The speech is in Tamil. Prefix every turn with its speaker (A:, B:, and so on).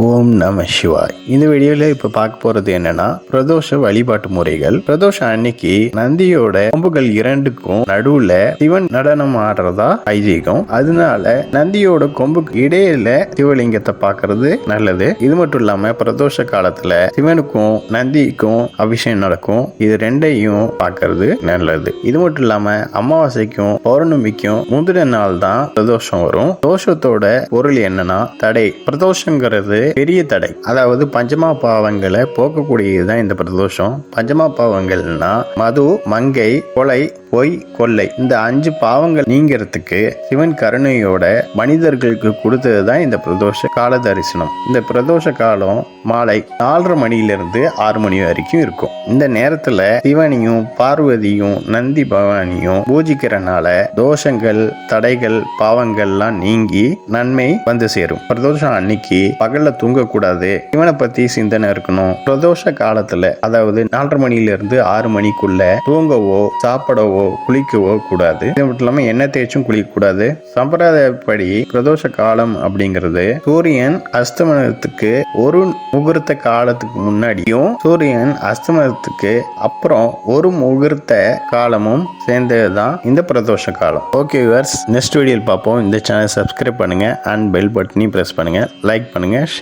A: ஓம் நம சிவாய். இந்த வீடியோல இப்ப பார்க்க போறது என்னன்னா பிரதோஷ வழிபாட்டு முறைகள். பிரதோஷம் அன்னைக்கு நந்தியோட கொம்புகள் இரண்டுக்கும் நடுவுல சிவன் நடனம் ஆடுறதா ஐதீகம். அதனால நந்தியோட கொம்புக்கு இடையில சிவலிங்கத்தை பாக்குறது நல்லது. இது மட்டும் இல்லாம பிரதோஷ காலத்துல சிவனுக்கும் நந்திக்கும் அபிஷேகம் நடக்கும். இது ரெண்டையும் பாக்குறது நல்லது. இது மட்டும் இல்லாம அமாவாசைக்கும் பௌர்ணமிக்கும் முந்தின நாள் தான் பிரதோஷம் வரும். தோஷத்தோட பொருள் என்னன்னா தடை. பிரதோஷங்கிறது பெரிய தடை. அதாவது பஞ்சமா பாவங்களை போக்கக்கூடியதுதான் இந்த பிரதோஷம். பஞ்சமா பாவங்கள்னா மது மங்கை கொலை பொய் கொள்ளை. இந்த அஞ்சு பாவங்கள் நீங்கிறதுக்கு சிவன் கருணையோட மனிதர்களுக்கு கொடுத்தது தான் இந்த பிரதோஷ கால தரிசனம். இந்த பிரதோஷ காலம் மாலை நாலரை மணியிலிருந்து ஆறு மணி வரைக்கும் இருக்கும். இந்த நேரத்துல சிவனையும் பார்வதியும் நந்தி பவானியும் பூஜிக்கிறனால தோஷங்கள் தடைகள் பாவங்கள்லாம் நீங்கி நன்மை வந்து சேரும். பிரதோஷம் அன்னைக்கு பகல்ல தூங்கக்கூடாது. இவனை பத்தி சிந்தனை இருக்கணும். பிரதோஷ காலத்துல அதாவது நாலரை மணியிலிருந்து இருந்து ஆறு மணிக்குள்ள தூங்கவோ சாப்பிடவோ குளிக்கவோ கூடாது. இது மட்டும் இல்லாம எண்ணெய் தேய்ச்சும் குளிக்க கூடாது சம்பிரதாயப்படி பிரதோஷ காலம் அப்படிங்கிறது சூரியன் அஸ்தமனத்துக்கு ஒரு முகூர்த்த காலத்துக்கு முன்னாடியும் சூரியன் அஸ்தமனத்துக்கு அப்புறம் ஒரு முகூர்த்த காலமும் சேர்ந்ததுதான் இந்த பிரதோஷ காலம். ஓகே விவர்ஸ் நெக்ஸ்ட் வீடியோவில் பார்ப்போம். இந்த சேனல் சப்ஸ்கிரைப் பண்ணுங்க. அண்ட் பெல் பட்டனையும் ப்ரெஸ் பண்ணுங்க. லைக் பண்ணுங்க ஷேர்